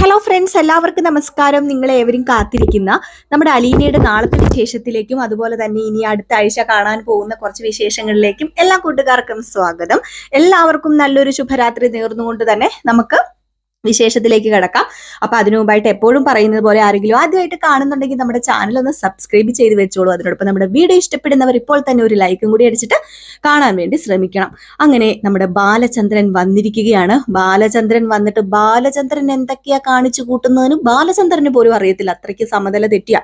Hello friends എല്ലാവർക്കും നമസ്കാരം. നിങ്ങളെ ഏവരും കാത്തിരിക്കുന്ന നമ്മുടെ അലീനയുടെ നാളത്തെ വിശേഷത്തിലേക്കും അതുപോലെ തന്നെ ഇനി അടുത്ത ആഴ്ച കാണാൻ പോകുന്ന കുറച്ച് വിശേഷങ്ങളിലേക്കും എല്ലാ കൂട്ടുകാർക്കും സ്വാഗതം. എല്ലാവർക്കും നല്ലൊരു ശുഭരാത്രി നേർന്നുകൊണ്ട് തന്നെ നമുക്ക് വിശേഷത്തിലേക്ക് കിടക്കാം. അപ്പൊ അതിനു മുമ്പായിട്ട് എപ്പോഴും പറയുന്നത് പോലെ ആരെങ്കിലും ആദ്യമായിട്ട് കാണുന്നുണ്ടെങ്കിൽ നമ്മുടെ ചാനൽ ഒന്ന് സബ്സ്ക്രൈബ് ചെയ്ത് വെച്ചോളൂ. അതിനോടൊപ്പം നമ്മുടെ വീഡിയോ ഇഷ്ടപ്പെടുന്നവർ ഇപ്പോൾ തന്നെ ഒരു ലൈക്കും കൂടി അടിച്ചിട്ട് കാണാൻ വേണ്ടി ശ്രമിക്കണം. അങ്ങനെ നമ്മുടെ ബാലചന്ദ്രൻ വന്നിരിക്കുകയാണ്. ബാലചന്ദ്രൻ വന്നിട്ട് ബാലചന്ദ്രൻ എന്തൊക്കെയാ കാണിച്ചു കൂട്ടുന്നതിന് ബാലചന്ദ്രന് പോലും അറിയത്തില്ല. അത്രയ്ക്ക് സമനില തെറ്റിയ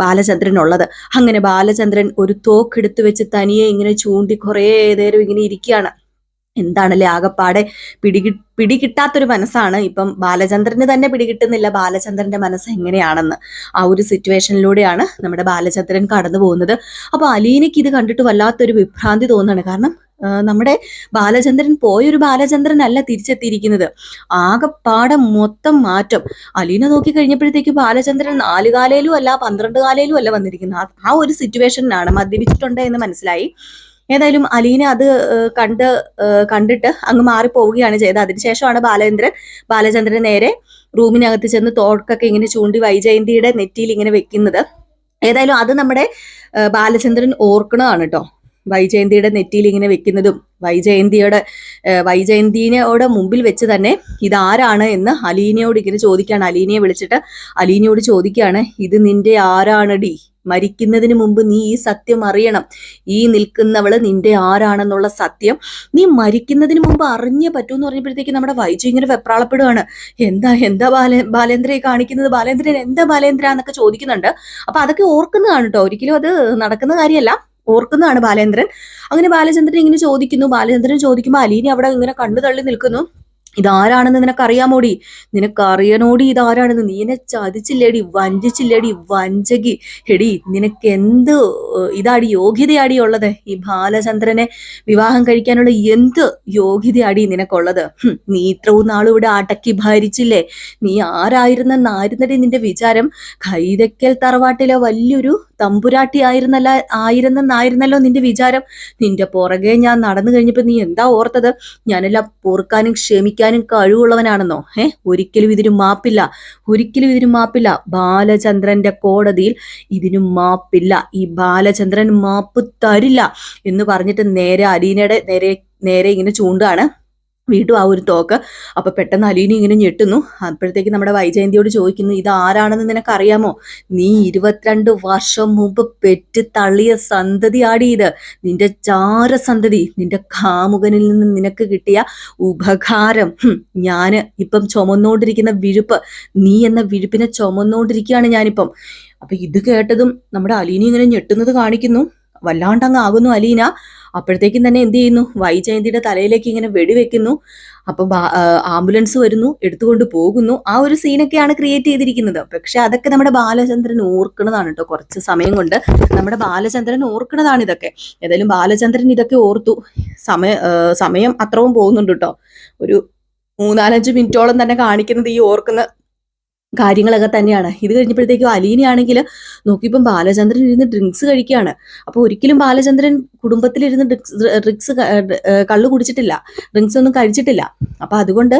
ബാലചന്ദ്രൻ ഉള്ളത് അങ്ങനെ ബാലചന്ദ്രൻ ഒരു തോക്കെടുത്ത് വെച്ച് തനിയെ ഇങ്ങനെ ചൂണ്ടി കുറേ നേരം ഇങ്ങനെ ഇരിക്കുകയാണ്. എന്താണല്ലേ ആകപ്പാടെ പിടികി പിടികിട്ടാത്തൊരു മനസ്സാണ്. ഇപ്പം ബാലചന്ദ്രന് തന്നെ പിടികിട്ടുന്നില്ല. ബാലചന്ദ്രന്റെ മനസ്സ് എങ്ങനെയാണെന്ന് ആ ഒരു സിറ്റുവേഷനിലൂടെയാണ് നമ്മുടെ ബാലചന്ദ്രൻ കടന്നു പോകുന്നത്. അപ്പൊ അലീനയ്ക്ക് ഇത് കണ്ടിട്ട് വല്ലാത്തൊരു വിഭ്രാന്തി തോന്നുകയാണ്. കാരണം നമ്മുടെ ബാലചന്ദ്രൻ പോയൊരു ബാലചന്ദ്രൻ അല്ല തിരിച്ചെത്തിയിരിക്കുന്നത്. ആകെപ്പാടെ മൊത്തം മാറ്റം. അലീന നോക്കി കഴിഞ്ഞപ്പോഴത്തേക്ക് ബാലചന്ദ്രൻ നാല് കാലയിലും അല്ല പന്ത്രണ്ട് കാലയിലും അല്ല വന്നിരിക്കുന്നത്. ആ ഒരു സിറ്റുവേഷനിലാണ് മദ്യപിച്ചിട്ടുണ്ട് എന്ന് മനസ്സിലായി. ഏതായാലും അലീന അത് കണ്ട് കണ്ടിട്ട് അങ്ങ് മാറിപ്പോവുകയാണ് ചെയ്തത്. അതിനുശേഷമാണ് ബാലചന്ദ്രൻ ബാലചന്ദ്രൻ നേരെ റൂമിനകത്ത് ചെന്ന് തോക്കൊക്കെ ഇങ്ങനെ ചൂണ്ടി വൈജയന്തിയുടെ നെറ്റിയിൽ ഇങ്ങനെ വെക്കുന്നത്. ഏതായാലും അത് നമ്മുടെ ബാലചന്ദ്രൻ ഓർക്കണതാണ് കേട്ടോ വൈജയന്തിയുടെ നെറ്റിയിൽ ഇങ്ങനെ വെക്കുന്നതും വൈജയന്തിയുടെ വൈജയന്തിനോട് മുമ്പിൽ വെച്ച് തന്നെ ഇതാരാണ് എന്ന് അലീനയോട് ഇങ്ങനെ ചോദിക്കുകയാണ്. അലീനയെ വിളിച്ചിട്ട് അലീനയോട് ചോദിക്കുകയാണ് ഇത് നിന്റെ ആരാണടി മരിക്കുന്നതിന് മുമ്പ് നീ ഈ സത്യം അറിയണം. ഈ നിൽക്കുന്നവൾ നിന്റെ ആരാണെന്നുള്ള സത്യം നീ മരിക്കുന്നതിന് മുമ്പ് അറിഞ്ഞേ പറ്റൂ എന്ന് പറഞ്ഞപ്പോഴത്തേക്ക് നമ്മുടെ വൈജു ഇങ്ങനെ വെപ്രാളപ്പെടുകയാണ് എന്താ എന്താ ബാല ബാലേന്ദ്രയെ കാണിക്കുന്നത്? ബാലേന്ദ്രൻ എന്താ ബാലേന്ദ്ര എന്നൊക്കെ ചോദിക്കുന്നുണ്ട്. അപ്പൊ അതൊക്കെ ഓർക്കുന്നതാണ് കേട്ടോ ഒരിക്കലും അത് നടക്കുന്ന കാര്യമല്ല. ഓർക്കുന്നതാണ് ബാലേന്ദ്രൻ. അങ്ങനെ ബാലചന്ദ്രൻ ഇങ്ങനെ ചോദിക്കുന്നു. ബാലചന്ദ്രൻ ചോദിക്കുമ്പോൾ അലീനി അവിടെ ഇങ്ങനെ കണ്ണു തള്ളി നിൽക്കുന്നു. ഇതാരാണെന്ന് നിനക്കറിയാമോടി? നിനക്കറിയണോടി ഇതാരാണെന്ന്? നീ എന്നെ ചതിച്ചില്ലേടി വഞ്ചിച്ചില്ലേടി വഞ്ചകി. എടി നിനക്ക് എന്ത് ഇതാടി യോഗ്യതയാടി ഉള്ളത്? ഈ ബാലചന്ദ്രനെ വിവാഹം കഴിക്കാനുള്ള എന്ത് യോഗ്യതയാടി നിനക്കുള്ളത്? നീ ഇത്രവും നാളും ഇവിടെ അടക്കി ഭരിച്ചില്ലേ? നീ ആരായിരുന്നെന്നായിരുന്നടി നിന്റെ വിചാരം? കൈതക്കൽ തറവാട്ടിലെ വലിയൊരു തമ്പുരാട്ടി ആയിരുന്നല്ല ആയിരുന്നെന്നായിരുന്നല്ലോ നിന്റെ വിചാരം. നിന്റെ പുറകെ ഞാൻ നടന്നു കഴിഞ്ഞപ്പോൾ നീ എന്താ ഓർത്തത്? ഞാനെല്ലാം പൊറുക്കാനും ക്ഷമിക്കാനും കഴിവുള്ളവനാണെന്നോ? ഏ ഒരിക്കലും ഇതിന് മാപ്പില്ല. ഒരിക്കലും ഇതിന് മാപ്പില്ല. ബാലചന്ദ്രന്റെ കോടതിയിൽ ഇതിന് മാപ്പില്ല. ഈ ബാലചന്ദ്രൻ മാപ്പ് തരില്ല എന്ന് പറഞ്ഞിട്ട് നേരെ അലീനയുടെ നേരെ നേരെ ഇങ്ങനെ ചൂണ്ടാണ്. വീണ്ടും ആ ഒരു തോക്ക്. അപ്പൊ പെട്ടെന്ന് അലീനി ഇങ്ങനെ ഞെട്ടുന്നു. അപ്പോഴത്തേക്ക് നമ്മുടെ വൈജയന്തിയോട് ചോദിക്കുന്നു ഇത് ആരാണെന്ന് നിനക്ക് അറിയാമോ നീ ഇരുപത്തിരണ്ട് വർഷം മുമ്പ് പെറ്റ് തള്ളിയ സന്തതിയാടി ഇത്. നിന്റെ ചാരസന്തതി നിന്റെ കാമുകനിൽ നിന്ന് നിനക്ക് കിട്ടിയ ഉപകാരം. ഞാൻ ഇപ്പം ചുമന്നുകൊണ്ടിരിക്കുന്ന വിഴുപ്പ്. നീ എന്ന വിഴുപ്പിനെ ചുമന്നുകൊണ്ടിരിക്കുകയാണ് ഞാനിപ്പം. അപ്പൊ ഇത് കേട്ടതും നമ്മുടെ അലീനി ഇങ്ങനെ ഞെട്ടുന്നത് കാണിക്കുന്നു. വല്ലാണ്ടങ്ങ് ആകുന്നു അലീന. അപ്പോഴത്തേക്കും തന്നെ എന്ത് ചെയ്യുന്നു? വൈജയന്തിയുടെ തലയിലേക്ക് ഇങ്ങനെ വെടിവെക്കുന്നു. അപ്പൊ ആംബുലൻസ് വരുന്നു എടുത്തുകൊണ്ട് പോകുന്നു. ആ ഒരു സീനൊക്കെയാണ് ക്രിയേറ്റ് ചെയ്തിരിക്കുന്നത്. പക്ഷെ അതൊക്കെ നമ്മുടെ ബാലചന്ദ്രൻ ഓർക്കുന്നതാണ് കേട്ടോ കുറച്ച് സമയം കൊണ്ട്. നമ്മുടെ ബാലചന്ദ്രൻ ഓർക്കുന്നതാണ് ഇതൊക്കെ. ഏതായാലും ബാലചന്ദ്രൻ ഇതൊക്കെ ഓർത്തു. സമയ സമയം അത്രവും പോകുന്നുണ്ട് കേട്ടോ. ഒരു മൂന്നാലഞ്ച് മിനിറ്റോളം തന്നെ കാണിക്കുന്നത് ഈ ഓർക്കുന്ന കാര്യങ്ങളൊക്കെ തന്നെയാണ്. ഇത് കഴിഞ്ഞപ്പോഴത്തേക്കും അലീനയാണെങ്കിൽ നോക്കിയപ്പം ബാലചന്ദ്രൻ ഇരുന്ന് ഡ്രിങ്ക്സ് കഴിക്കുകയാണ്. അപ്പോൾ ഒരിക്കലും ബാലചന്ദ്രൻ കുടുംബത്തിലിരുന്ന് ഡ്രിങ്ക്സ് ഡ്രിങ്ക്സ് കള്ളു കുടിച്ചിട്ടില്ല. ഡ്രിങ്ക്സ് ഒന്നും കഴിച്ചിട്ടില്ല. അപ്പൊ അതുകൊണ്ട്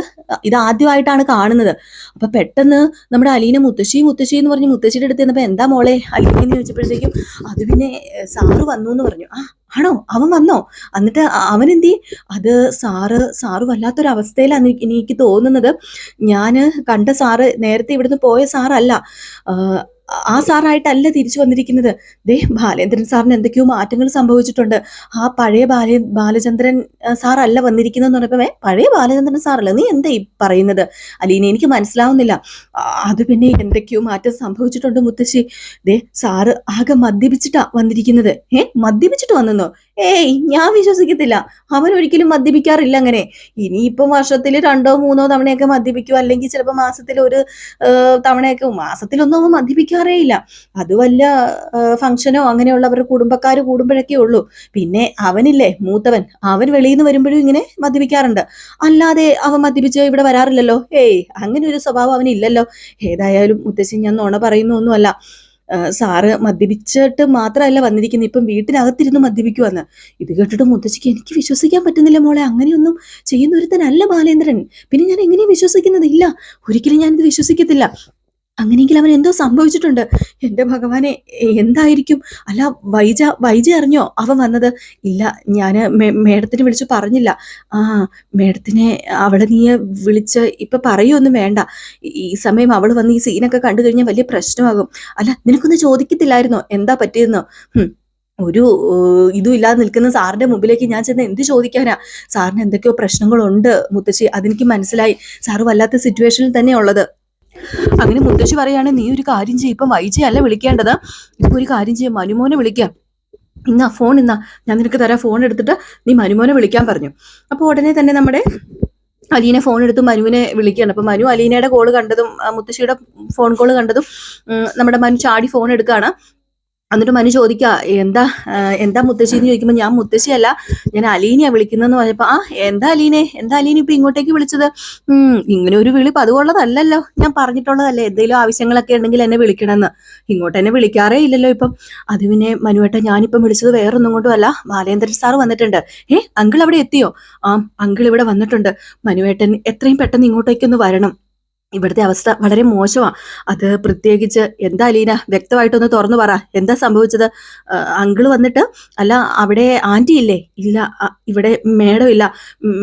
ഇത് ആദ്യമായിട്ടാണ് കാണുന്നത്. അപ്പൊ പെട്ടെന്ന് നമ്മുടെ അലീന മുത്തശ്ശി മുത്തശ്ശി എന്ന് പറഞ്ഞ് മുത്തശ്ശിയുടെ അടുത്ത് ചെന്നപ്പോ എന്താ മോളെ? അലീന എന്ന് ചോദിച്ചപ്പോഴത്തേക്കും അത് പിന്നെ സാറ് വന്നു എന്ന് പറഞ്ഞു. ആ ആണോ? അവൻ വന്നോ? എന്നിട്ട് അവൻ എന്തി അത് സാറ് സാറ് വല്ലാത്തൊരു അവസ്ഥയിലാണ് എനിക്ക് തോന്നുന്നത്. ഞാൻ കണ്ട സാറ് നേരത്തെ ഇവിടുന്ന് പോയ സാറല്ല. ആ, സാറായിട്ടല്ല തിരിച്ചു വന്നിരിക്കുന്നത്. ദേ ബാലേന്ദ്രൻ സാറിന് എന്തൊക്കെയോ മാറ്റങ്ങൾ സംഭവിച്ചിട്ടുണ്ട്. ആ പഴയ ബാലേ ബാലചന്ദ്രൻ സാറല്ല വന്നിരിക്കുന്നത് എന്ന് "ഏ, പഴയ ബാലചന്ദ്രൻ സാറല്ല? നീ എന്താ ഈ പറയുന്നത്? അലീന എനിക്ക് മനസ്സിലാവുന്നില്ല. അത് പിന്നെ എന്തൊക്കെയോ മാറ്റം സംഭവിച്ചിട്ടുണ്ട് മുത്തശ്ശി. ദേ സാറ് ആകെ മദ്യപിച്ചിട്ടാ വന്നിരിക്കുന്നത്. ഏ മദ്യപിച്ചിട്ട് വന്നെന്നോ? ഏയ് ഞാൻ വിശ്വസിക്കത്തില്ല. അവൻ ഒരിക്കലും മദ്യപിക്കാറില്ല അങ്ങനെ. ഇനിയിപ്പം വർഷത്തിൽ രണ്ടോ മൂന്നോ തവണയൊക്കെ മദ്യപിക്കും അല്ലെങ്കിൽ ചിലപ്പോൾ മാസത്തിൽ ഒരു തവണയൊക്കെ മാസത്തിലൊന്നും അവൻ മദ്യപിക്കാറേ ഇല്ല. അത് വല്ല ഫംഗ്ഷനോ അങ്ങനെയുള്ളവരുടെ കുടുംബക്കാർ കൂടുമ്പോഴൊക്കെ ഉള്ളൂ. പിന്നെ അവനില്ലേ മൂത്തവൻ അവൻ വെളിയിൽ നിന്ന് വരുമ്പോഴും ഇങ്ങനെ മദ്യപിക്കാറുണ്ട്. അല്ലാതെ അവൻ മദ്യപിച്ച് ഇവിടെ വരാറില്ലല്ലോ. ഏയ് അങ്ങനെ ഒരു സ്വഭാവം അവനില്ലല്ലോ. ഏതായാലും മുത്തശ്ശി ഞാൻ നോണ പറയുന്ന ഒന്നുമല്ല ആ, സാറ് മദ്യപിച്ചിട്ട് മാത്രമല്ല വന്നിരിക്കുന്നത് ഇപ്പം വീട്ടിനകത്തിരുന്ന് മദ്യപിക്കുവന്ന്. ഇത് കേട്ടിട്ട് മുത്തശ്ശിക്ക് എനിക്ക് വിശ്വസിക്കാൻ പറ്റുന്നില്ല മോളെ. അങ്ങനെയൊന്നും ചെയ്യുന്ന ഒരുത്തനല്ല ബാലേന്ദ്രൻ. പിന്നെ ഞാൻ എങ്ങനെയും വിശ്വസിക്കുന്നത് ഇല്ല ഒരിക്കലും ഞാനിത് വിശ്വസിക്കത്തില്ല. അങ്ങനെയെങ്കിൽ അവൻ എന്തോ സംഭവിച്ചിട്ടുണ്ട്. എന്റെ ഭഗവാനെ എന്തായിരിക്കും? അല്ല വൈജ വൈജ അറിഞ്ഞോ അവൻ വന്നത്? ഇല്ല ഞാൻ മേഡത്തിനെ വിളിച്ച് പറഞ്ഞില്ല. ആ മേഡത്തിനെ അവളെ നീ വിളിച്ച് ഇപ്പൊ പറയുമൊന്നും വേണ്ട. ഈ- സമയം അവൾ വന്ന് ഈ സീനൊക്കെ കണ്ടു കഴിഞ്ഞാൽ വലിയ പ്രശ്നമാകും. അല്ല നിനക്കൊന്ന് ചോദിക്കത്തില്ലായിരുന്നോ? എന്താ പറ്റിയെന്നോ ഒരു ഇതും ഇല്ലാതെ നിൽക്കുന്ന സാറിന്റെ മുമ്പിലേക്ക് ഞാൻ ചെന്ന് എന്ത് ചോദിക്കാനാ? സാറിന് എന്തൊക്കെയോ പ്രശ്നങ്ങളുണ്ട് മുത്തശ്ശി. അതെനിക്ക് മനസ്സിലായി. സാറ് വല്ലാത്ത സിറ്റുവേഷനിൽ തന്നെ ഉള്ളത്. അങ്ങനെ മുത്തശ്ശി പറയാണ് നീ ഒരു കാര്യം ചെയ്യും ഇപ്പം വൈജയല്ല വിളിക്കേണ്ടത്. ഇപ്പൊ ഒരു കാര്യം ചെയ്യും മനുമോനെ വിളിക്കാം. ഇന്നാ ഫോൺ ഇന്നാ. ഞാൻ നിനക്ക് തരാം ഫോൺ എടുത്തിട്ട് നീ മനുമോനെ വിളിക്കാൻ പറഞ്ഞു. അപ്പോൾ ഉടനെ തന്നെ നമ്മുടെ അലീനെ ഫോൺ എടുത്ത് മനുവിനെ വിളിക്കുകയാണ്. അപ്പൊ മനു അലീനയുടെ കോൾ കണ്ടതും മുത്തശ്ശിയുടെ ഫോൺ കോൾ കണ്ടതും നമ്മുടെ മനു ചാടി ഫോൺ എടുക്കുകയാണ്. എന്നിട്ട് മനു ചോദിക്കുക എന്താ എന്താ മുത്തശ്ശി എന്ന് ചോദിക്കുമ്പോൾ ഞാൻ മുത്തശ്ശിയല്ല ഞാൻ അലീനയാ വിളിക്കുന്നതെന്ന് പറഞ്ഞപ്പോ ആ എന്താ അലീനെ എന്താ അലീന ഇപ്പൊ ഇങ്ങോട്ടേക്ക് വിളിച്ചത്? ഇങ്ങനെ ഒരു വിളിപ്പ് പതിവുള്ളതല്ലല്ലോ ഞാൻ പറഞ്ഞിട്ടുള്ളതല്ലേ എന്തെങ്കിലും ആവശ്യങ്ങളൊക്കെ ഉണ്ടെങ്കിൽ എന്നെ വിളിക്കണമെന്ന്. ഇങ്ങോട്ട് എന്നെ വിളിക്കാറേ ഇല്ലല്ലോ ഇപ്പം. അത് പിന്നെ മനുവേട്ട ഞാനിപ്പം വിളിച്ചത് വേറൊന്നും കൊണ്ടും അല്ല ബാലേന്ദ്രൻ സാർ വന്നിട്ടുണ്ട്. ഏ അങ്കിൾ അവിടെ എത്തിയോ? ആ അങ്കിൾ ഇവിടെ വന്നിട്ടുണ്ട് മനുവേട്ടൻ എത്രയും പെട്ടെന്ന് ഇങ്ങോട്ടേക്കൊന്ന് വരണം. ഇവിടുത്തെ അവസ്ഥ വളരെ മോശമാണ് അത് പ്രത്യേകിച്ച് എന്താ അലീന വ്യക്തമായിട്ടൊന്ന് തുറന്നു പറ. എന്താ സംഭവിച്ചത്? അങ്കിൾ വന്നിട്ട് അല്ല അവിടെ ആന്റി ഇല്ലേ? ഇല്ല ഇവിടെ മേഡം ഇല്ല.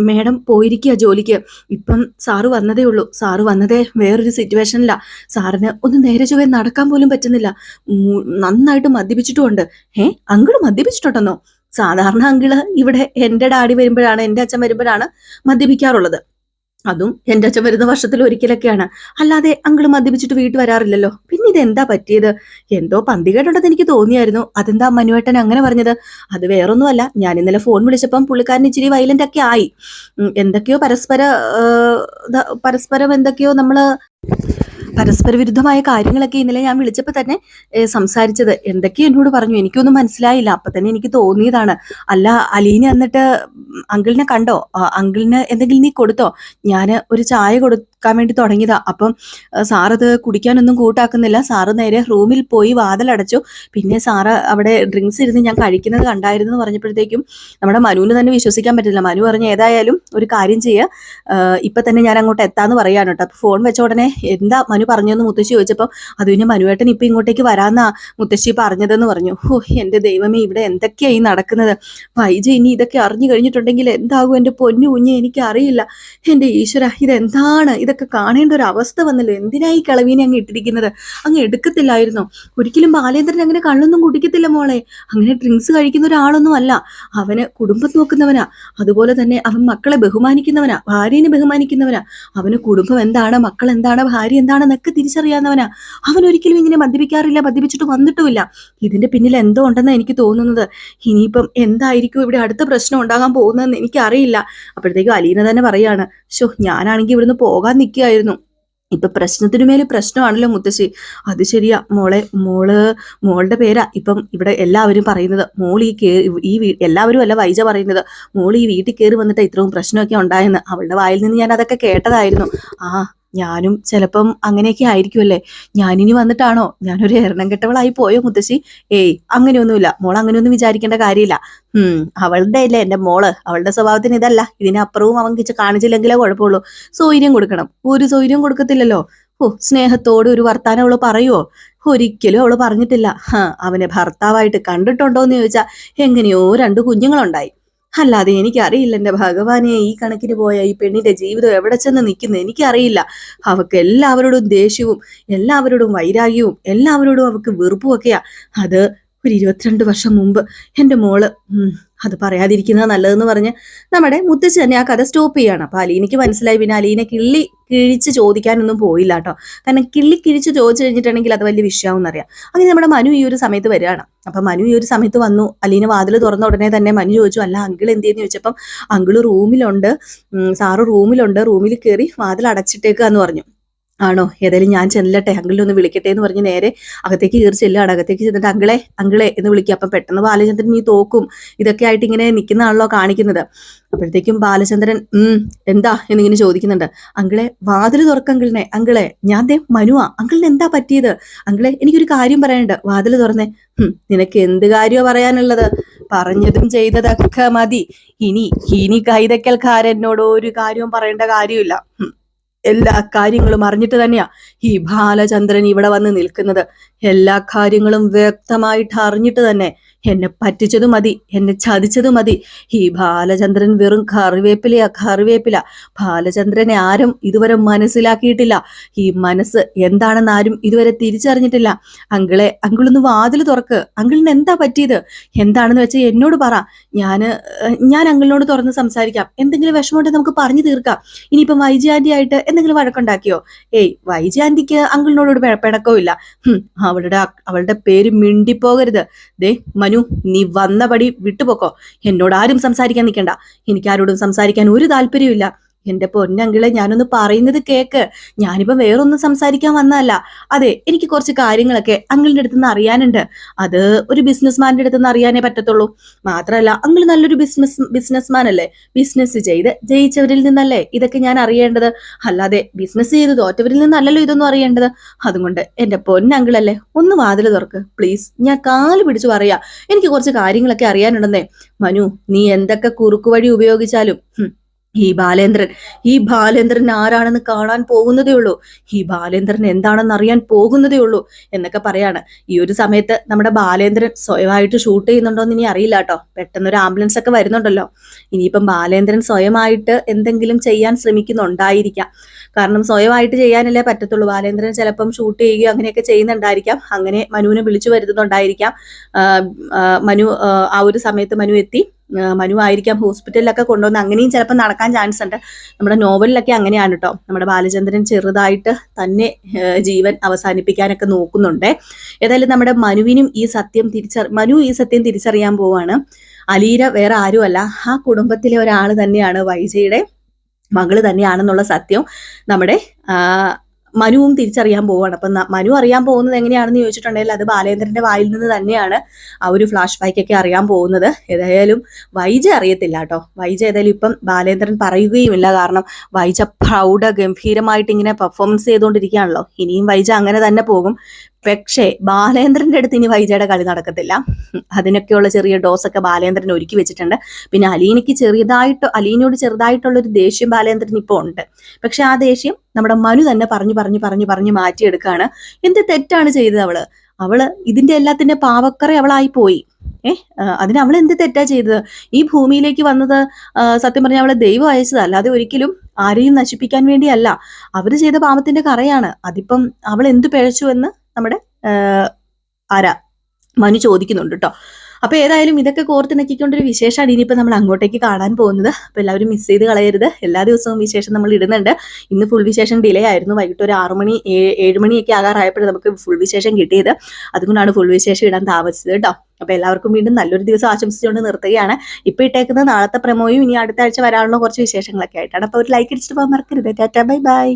മേഡം പോയിരിക്കുക ജോലിക്ക്. ഇപ്പം സാറ് വന്നതേ ഉള്ളൂ. സാറ് വന്നതേ വേറൊരു സിറ്റുവേഷനില്ല സാറിന് ഒന്ന് നേരെ ചൊവ്വേ നടക്കാൻ പോലും പറ്റുന്നില്ല. നന്നായിട്ട് മദ്യപിച്ചിട്ടുമുണ്ട്. ഏ അങ്കിൾ മദ്യപിച്ചിട്ടുണ്ടെന്നോ? സാധാരണ അങ്കിൾ ഇവിടെ എന്റെ ഡാഡി വരുമ്പോഴാണ് എന്റെ അച്ഛൻ വരുമ്പോഴാണ് മദ്യപിക്കാറുള്ളത്. അതും എന്റെ അച്ഛൻ വരുന്ന വർഷത്തിൽ ഒരിക്കലൊക്കെയാണ്. അല്ലാതെ അങ്കിൾ മദ്യപിച്ചിട്ട് വീട്ടിൽ വരാറില്ലല്ലോ. പിന്നെ ഇത് എന്താ പറ്റിയത്? എന്തോ പന്തികേടുണ്ടെന്ന് എനിക്ക് തോന്നിയായിരുന്നു. അതെന്താ മനുവേട്ടൻ അങ്ങനെ പറഞ്ഞത്? അത് വേറൊന്നുമല്ല. ഞാൻ ഇന്നലെ ഫോൺ വിളിച്ചപ്പം പുള്ളിക്കാരൻ ഇച്ചിരി വയലന്റ് ഒക്കെ ആയി. എന്തൊക്കെയോ പരസ്പര പരസ്പരം എന്തൊക്കെയോ നമ്മൾ പരസ്പര വിരുദ്ധമായ കാര്യങ്ങളൊക്കെ ഇന്നലെ ഞാൻ വിളിച്ചപ്പോൾ തന്നെ സംസാരിച്ചത്. എന്തൊക്കെയോ എന്നോട് പറഞ്ഞു. എനിക്കൊന്നും മനസ്സിലായില്ല. അപ്പൊ തന്നെ എനിക്ക് തോന്നിയതാണ്. അല്ല അലീന എന്നിട്ട് അങ്കിളിനെ കണ്ടോ? അങ്കിളിന് എന്തെങ്കിലും നീ കൊടുത്തോ? ഞാൻ ഒരു ചായ കൊടുക്കാൻ വേണ്ടി തുടങ്ങിയതാ. അപ്പം സാറത് കുടിക്കാനൊന്നും കൂട്ടാക്കുന്നില്ല. സാറ് നേരെ റൂമിൽ പോയി വാതിലടച്ചു. പിന്നെ സാറ് അവിടെ ഡ്രിങ്ക്സ് ഇരുന്ന് ഞാൻ കഴിക്കുന്നത് കണ്ടായിരുന്നു എന്ന് പറഞ്ഞപ്പോഴത്തേക്കും നമ്മുടെ മനുവിന് തന്നെ വിശ്വസിക്കാൻ പറ്റില്ല മനു പറഞ്ഞ ഏതായാലും ഒരു കാര്യം ചെയ്യുക ഇപ്പം തന്നെ ഞാൻ അങ്ങോട്ട് എത്താന്ന് പറയാൻ കേട്ടോ. അപ്പോൾ ഫോൺ വെച്ച ഉടനെ എന്താ മനു പറഞ്ഞതെന്ന് മുത്തശ്ശി ചോദിച്ചപ്പോൾ അത് പിന്നെ മനുവേട്ടൻ ഇപ്പം ഇങ്ങോട്ടേക്ക് വരാന്നാ മുത്തശ്ശി പറഞ്ഞതെന്ന് പറഞ്ഞു. ഓ എന്റെ ദൈവമേ ഇവിടെ എന്തൊക്കെയായി നടക്കുന്നത്? വൈജ ഇനി ഇതൊക്കെ അറിഞ്ഞു കഴിഞ്ഞിട്ടുണ്ടെങ്കിൽ എന്താകും എന്റെ പൊന്നു കുഞ്ഞ്? എനിക്കറിയില്ല. എന്റെ ഈശ്വര ഇതെന്താണ്? ഇതൊക്കെ കാണേണ്ട ഒരു അവസ്ഥ വന്നല്ലോ. എന്തിനാ ഈ കിളവീനെ അങ്ങ് ഇട്ടിരിക്കുന്നത്? അങ്ങ് എടുക്കത്തില്ലായിരുന്നോ? ഒരിക്കലും ബാലേന്ദ്രൻ അങ്ങനെ കള്ളൊന്നും കുടിക്കത്തില്ല മോളെ. അങ്ങനെ ഡ്രിങ്ക്സ് കഴിക്കുന്ന ഒരാളൊന്നും അല്ല. അവന് കുടുംബം നോക്കുന്നവനാ. അതുപോലെ തന്നെ അവൻ മക്കളെ ബഹുമാനിക്കുന്നവനാ. ഭാര്യനെ ബഹുമാനിക്കുന്നവനാ. അവന് കുടുംബം എന്താണ്? മക്കൾ എന്താണ്? ഭാര്യ എന്താണെന്നൊക്കെ തിരിച്ചറിയാവുന്നവനാ. അവൻ ഒരിക്കലും ഇങ്ങനെ മദ്യപിക്കാറില്ല മദ്യപിച്ചിട്ട് വന്നിട്ടുമില്ല. ഇതിന്റെ പിന്നിൽ എന്തോ ഉണ്ടെന്ന് എനിക്ക് തോന്നുന്നത്. ഇനിയിപ്പം എന്തായിരിക്കും ഇവിടെ അടുത്ത പ്രശ്നം ഉണ്ടാകാൻ പോകുന്നതെന്ന് എനിക്കറിയില്ല. അപ്പോഴത്തേക്കും അലീന തന്നെ പറയാണ് ഷോ ഞാനാണെങ്കിൽ ഇവിടുന്ന് പോകാൻ നിൽക്കുകയായിരുന്നു. ഇപ്പൊ പ്രശ്നത്തിനു മേലെ പ്രശ്നമാണല്ലോ മുത്തശ്ശി. അത് ശരിയാ. മോളെ മോൾ മോളുടെ പേരാ ഇപ്പം ഇവിടെ എല്ലാവരും പറയുന്നത്. മോൾ ഈ കേ ഈ എല്ലാവരും അല്ല വൈജ പറയുന്നത്. മോൾ ഈ വീട്ടിൽ കയറി വന്നിട്ട് ഇത്രയും പ്രശ്നമൊക്കെ ഉണ്ടായെന്ന്. അവളുടെ വായിൽ നിന്ന് ഞാൻ അതൊക്കെ കേട്ടതായിരുന്നു. ആ ഞാനും ചിലപ്പം അങ്ങനെയൊക്കെ ആയിരിക്കുമല്ലേ ഞാനിനി വന്നിട്ടാണോ? ഞാനൊരു എണ്ണം കെട്ടവളായി പോയോ മുത്തശ്ശി? ഏയ് അങ്ങനെയൊന്നുമില്ല. മോൾ അങ്ങനെയൊന്നും വിചാരിക്കേണ്ട കാര്യമില്ല. ഉം അവളുടെ അല്ലേ എന്റെ മോൾ? അവളുടെ സ്വഭാവത്തിന് ഇതല്ല. ഇതിനപ്പുറവും അവൻ കിച്ച് കാണിച്ചില്ലെങ്കിലേ കുഴപ്പമുള്ളൂ. സൗകര്യം കൊടുക്കണം. ഒരു സൗകര്യം കൊടുക്കത്തില്ലല്ലോ. ഓ സ്നേഹത്തോട് ഒരു വർത്താനം അവൾ പറയുവോ? ഒരിക്കലും അവൾ പറഞ്ഞിട്ടില്ല. അവനെ ഭർത്താവായിട്ട് കണ്ടിട്ടുണ്ടോ എന്ന് ചോദിച്ചാ എങ്ങനെയോ രണ്ട് കുഞ്ഞുങ്ങളുണ്ടായി. അല്ലാതെ എനിക്കറിയില്ല എന്റെ ഭഗവാനെ ഈ കണക്കിന് പോയ ഈ പെണ്ണിന്റെ ജീവിതം എവിടെ ചെന്ന് നിൽക്കുന്നു എനിക്കറിയില്ല. അവക്ക് എല്ലാവരോടും ദേഷ്യവും എല്ലാവരോടും വൈരാഗ്യവും എല്ലാവരോടും അവക്ക് വെറുപ്പും ഒക്കെയാ. അത് ഒരു ഇരുപത്തിരണ്ട് വർഷം മുമ്പ് എന്റെ മോൾ അത് പറയാതിരിക്കുന്നത് നല്ലതെന്ന് പറഞ്ഞ് നമ്മുടെ മുത്തച്ഛൻ തന്നെ ആ കഥ സ്റ്റോപ്പ് ചെയ്യാണ് അപ്പൊ അലീനയ്ക്ക് മനസ്സിലായി പിന്നെ അലീന കിള്ളി കിഴിച്ച് ചോദിക്കാനൊന്നും പോയില്ല കേട്ടോ. കാരണം കിള്ളി കിഴിച്ച് ചോദിച്ചു കഴിഞ്ഞിട്ടുണ്ടെങ്കിൽ അത് വലിയ വിഷയമാവും എന്നറിയാം. അങ്ങനെ നമ്മുടെ മനു ഈ ഒരു സമയത്ത് വരികയാണ്. അപ്പൊ മനു ഈ ഒരു സമയത്ത് വന്നു. അലീന വാതിൽ തുറന്ന ഉടനെ തന്നെ മനു ചോദിച്ചു അല്ല അങ്കിൾ എന്ത് ചെയ്യുന്നു? ചോദിച്ചപ്പം അങ്കിൾ റൂമിലുണ്ട്. സാറ് റൂമിലുണ്ട്. റൂമിൽ കയറി വാതിൽ അടച്ചിട്ടേക്കാന്ന് പറഞ്ഞു. ആണോ? ഏതായാലും ഞാൻ ചെല്ലട്ടെ. അങ്കിളിനെ ഒന്ന് വിളിക്കട്ടെ എന്ന് പറഞ്ഞ് നേരെ അകത്തേക്ക് കയറി ചെല്ലുകയാണ്. അകത്തേക്ക് ചെന്നിട്ട് അങ്കിളെ അങ്കിളെ എന്ന് വിളിക്കുക. അപ്പം പെട്ടെന്ന് ബാലചന്ദ്രൻ നീ തോക്കും. ഇതൊക്കെ ആയിട്ട് ഇങ്ങനെ നിൽക്കുന്ന ആണല്ലോ കാണിക്കുന്നത്. അപ്പോഴത്തേക്കും ബാലചന്ദ്രൻ ഉം എന്താ എന്നിങ്ങനെ ചോദിക്കുന്നുണ്ട്. അങ്കിളെ വാതിൽ തുറക്കങ്കിളിനെ അങ്കിളെ ഞാൻ ദേ മനുവാ. അങ്കിളിന് എന്താ പറ്റിയത്? അങ്കിളെ എനിക്കൊരു കാര്യം പറയാനുണ്ട്. വാതിൽ തുറന്നേ. നിനക്ക് എന്ത് കാര്യമാ പറയാനുള്ളത്? പറഞ്ഞതും ചെയ്തതൊക്കെ മതി. ഇനി ഇനി കൈതക്കൽക്കാരനോട് ഒരു കാര്യവും പറയേണ്ട കാര്യമില്ല. എല്ലാ കാര്യങ്ങളും അറിഞ്ഞിട്ട് തന്നെയാ ഈ ബാലചന്ദ്രൻ ഇവിടെ വന്ന് നിൽക്കുന്നത്. എല്ലാ കാര്യങ്ങളും വ്യക്തമായിട്ട് അറിഞ്ഞിട്ട് തന്നെ എന്നെ പറ്റിച്ചത് മതി എന്നെ ചതിച്ചത് മതി. ഈ ബാലചന്ദ്രൻ വെറും കറിവേപ്പിലയാ കറിവേപ്പില. ബാലചന്ദ്രനെ ആരും ഇതുവരെ മനസ്സിലാക്കിയിട്ടില്ല. ഈ മനസ്സ് എന്താണെന്ന് ആരും ഇതുവരെ തിരിച്ചറിഞ്ഞിട്ടില്ല. അങ്കിളെ അങ്കിളൊന്ന് വാതിൽ തുറക്ക്. അങ്കിളിന് എന്താ പറ്റിയത്? എന്താണെന്ന് വെച്ചാൽ എന്നോട് പറ. ഞാൻ ഞാൻ അങ്കിളിനോട് തുറന്ന് സംസാരിക്കാം. എന്തെങ്കിലും വിഷമമുണ്ടെങ്കിൽ നമുക്ക് പറഞ്ഞു തീർക്കാം. ഇനിയിപ്പം വൈജി ആന്റി ആയിട്ട് എന്തെങ്കിലും വഴക്കുണ്ടാക്കിയോ? ഏയ് വൈജി ആന്റിക്ക് അങ്കിളിനോട് പിണക്കവും ഇല്ല അവളുടെ അവളുടെ പേര് മിണ്ടിപ്പോകരുത്. ദേ മനു നീ വന്നപടി വിട്ടുപോക്കോ? എന്നോട് ആരും സംസാരിക്കാൻ നിൽക്കണ്ട. എനിക്കാരോടും സംസാരിക്കാൻ ഒരു താല്പര്യമില്ല എന്റെ പൊന്നങ്കിളെ ഞാനൊന്ന് പറയുന്നത് കേക്ക്. ഞാനിപ്പോ വേറൊന്നും സംസാരിക്കാൻ വന്നതല്ല. അതെ എനിക്ക് കുറച്ച് കാര്യങ്ങളൊക്കെ അങ്കിളിന്റെ അടുത്ത് നിന്ന് അറിയാനുണ്ട്. അത് ഒരു ബിസിനസ്മാന്റെ അടുത്ത് നിന്ന് അറിയാനേ പറ്റത്തുള്ളൂ. മാത്രമല്ല അങ്കിൾ നല്ലൊരു ബിസിനസ് ബിസിനസ്മാൻ അല്ലേ? ബിസിനസ് ചെയ്ത് ജയിച്ചവരിൽ നിന്നല്ലേ ഇതൊക്കെ ഞാൻ അറിയേണ്ടത്? അല്ലാതെ ബിസിനസ് ചെയ്ത് തോറ്റവരിൽ നിന്നല്ലല്ലോ ഇതൊന്നും അറിയേണ്ടത്? അതുകൊണ്ട് എന്റെ പൊന്നങ്കിളല്ലേ ഒന്ന് വാതിൽ തുറക്ക്. പ്ലീസ് ഞാൻ കാൽ പിടിച്ചു പറയാ. എനിക്ക് കുറച്ച് കാര്യങ്ങളൊക്കെ അറിയാനുണ്ടെന്നേ. മനു നീ എന്തൊക്കെ കുറുക്കു വഴി ഉപയോഗിച്ചാലും ഈ ബാലേന്ദ്രൻ ഈ ബാലേന്ദ്രൻ ആരാണെന്ന് കാണാൻ പോകുന്നതേ ഉള്ളൂ. ഈ ബാലേന്ദ്രൻ എന്താണെന്ന് അറിയാൻ പോകുന്നതേ ഉള്ളൂ എന്നൊക്കെ പറയാണ്. ഈ ഒരു സമയത്ത് നമ്മുടെ ബാലേന്ദ്രൻ സ്വയമായിട്ട് ഷൂട്ട് ചെയ്യുന്നുണ്ടോ എന്ന് ഇനി അറിയില്ല കേട്ടോ. പെട്ടെന്ന് ഒരു ആംബുലൻസ് ഒക്കെ വരുന്നുണ്ടല്ലോ. ഇനിയിപ്പം ബാലേന്ദ്രൻ സ്വയമായിട്ട് എന്തെങ്കിലും ചെയ്യാൻ ശ്രമിക്കുന്നുണ്ടായിരിക്കാം. കാരണം സ്വയമായിട്ട് ചെയ്യാനല്ലേ പറ്റത്തുള്ളൂ. ബാലേന്ദ്രൻ ചിലപ്പം ഷൂട്ട് ചെയ്യുകയോ അങ്ങനെയൊക്കെ ചെയ്യുന്നുണ്ടായിരിക്കാം. അങ്ങനെ മനുവിനെ വിളിച്ചു വരുത്തുന്നുണ്ടായിരിക്കാം. മനു ആ, ഒരു സമയത്ത് മനു എത്തി മനു ആയിരിക്കാം ഹോസ്പിറ്റലിലൊക്കെ കൊണ്ടുവന്ന്. അങ്ങനെയും ചിലപ്പോൾ നടക്കാൻ ചാൻസ് ഉണ്ട്. നമ്മുടെ നോവലിലൊക്കെ അങ്ങനെയാണ് കേട്ടോ നമ്മുടെ ബാലചന്ദ്രൻ ചെറുതായിട്ട് തന്നെ ജീവൻ അവസാനിപ്പിക്കാനൊക്കെ നോക്കുന്നുണ്ട്. ഏതായാലും നമ്മുടെ മനുവിനും ഈ സത്യം തിരിച്ചറി മനു ഈ സത്യം തിരിച്ചറിയാൻ പോവാണ്. അലീര വേറെ ആരുമല്ല. ആ കുടുംബത്തിലെ ഒരാൾ തന്നെയാണ് വൈജയുടെ മകൾ തന്നെയാണെന്നുള്ള സത്യം നമ്മുടെ മനുവും തിരിച്ചറിയാൻ പോവുകയാണ് അപ്പം മനു അറിയാൻ പോകുന്നത് എങ്ങനെയാണെന്ന് ചോദിച്ചിട്ടുണ്ടെങ്കിൽ അത് ബാലേന്ദ്രന്റെ വായിൽ നിന്ന് തന്നെയാണ് ആ ഒരു ഫ്ലാഷ് ബാക്ക് ഒക്കെ അറിയാൻ പോകുന്നത്. ഏതായാലും വൈജ അറിയത്തില്ല കേട്ടോ. വൈജ ഏതായാലും ഇപ്പം ബാലേന്ദ്രൻ പറയുകയുമില്ല. കാരണം വൈജ പ്രൗഢ ഗംഭീരമായിട്ട് ഇങ്ങനെ പെർഫോമൻസ് ചെയ്തുകൊണ്ടിരിക്കുകയാണല്ലോ. ഇനിയും വൈജ അങ്ങനെ തന്നെ പോകും. പക്ഷേ ബാലേന്ദ്രന്റെ അടുത്ത് ഇനി വൈജയുടെ കളി നടക്കത്തില്ല. അതിനൊക്കെയുള്ള ചെറിയ ഡോസൊക്കെ ബാലേന്ദ്രൻ ഒരുക്കി വെച്ചിട്ടുണ്ട്. പിന്നെ അലീനയ്ക്ക് ചെറിയതായിട്ട് അലീനയോട് ചെറുതായിട്ടുള്ള ഒരു ദേഷ്യം ബാലേന്ദ്രൻ ഇപ്പോൾ ഉണ്ട്. പക്ഷെ ആ ദേഷ്യം നമ്മുടെ മനു തന്നെ പറഞ്ഞു പറഞ്ഞു പറഞ്ഞു പറഞ്ഞു മാറ്റിയെടുക്കുകയാണ് എന്ത് തെറ്റാണ് ചെയ്തത് അവൾ? അവൾ ഇതിന്റെ എല്ലാത്തിന്റെ പാവക്കറ അവളായി പോയി ഏഹ് അതിന് അവൾ എന്ത് തെറ്റാ ചെയ്തത്? ഈ ഭൂമിയിലേക്ക് വന്നത് സത്യം പറഞ്ഞാൽ അവളെ ദൈവം അയച്ചത്. അല്ലാതെ ഒരിക്കലും ആരെയും നശിപ്പിക്കാൻ വേണ്ടിയല്ല. അവർ ചെയ്ത പാപത്തിന്റെ കറയാണ്. അതിപ്പം അവൾ എന്ത് പിഴച്ചു എന്ന് നമ്മുടെ ആര? മനു ചോദിക്കുന്നുണ്ട് കേട്ടോ അപ്പൊ ഏതായാലും ഇതൊക്കെ കോർത്ത് നെക്കിക്കൊണ്ടൊരു വിശേഷമാണ് ഇനിയിപ്പോ നമ്മൾ അങ്ങോട്ടേക്ക് കാണാൻ പോകുന്നത്. അപ്പൊ എല്ലാവരും മിസ് ചെയ്ത് കളയരുത്. എല്ലാ ദിവസവും വിശേഷം നമ്മൾ ഇടുന്നുണ്ട്. ഇന്ന് ഫുൾ വിശേഷം ഡിലേ ആയിരുന്നു. വൈകിട്ട് ഒരു ആറു മണി ഏഴ് മണിയൊക്കെ ആകാറായപ്പോഴും നമുക്ക് ഫുൾ വിശേഷം കിട്ടിയത്. അതുകൊണ്ടാണ് ഫുൾ വിശേഷം ഇടാൻ താമസിച്ചത് കേട്ടോ അപ്പൊ എല്ലാവർക്കും വീണ്ടും നല്ലൊരു ദിവസം ആശംസിച്ചുകൊണ്ട് നിർത്തുകയാണ്. ഇപ്പൊ ഇട്ടേക്കുന്നത് നാളത്തെ പ്രമോയും ഇനി അടുത്ത ആഴ്ച വരാനുള്ള കുറച്ച് വിശേഷങ്ങളൊക്കെ ആയിട്ടാണ്. അപ്പൊ ഒരു ലൈക്ക് അടിച്ചിട്ട് പോകാൻ മറക്കരുത്. Tata bye bye.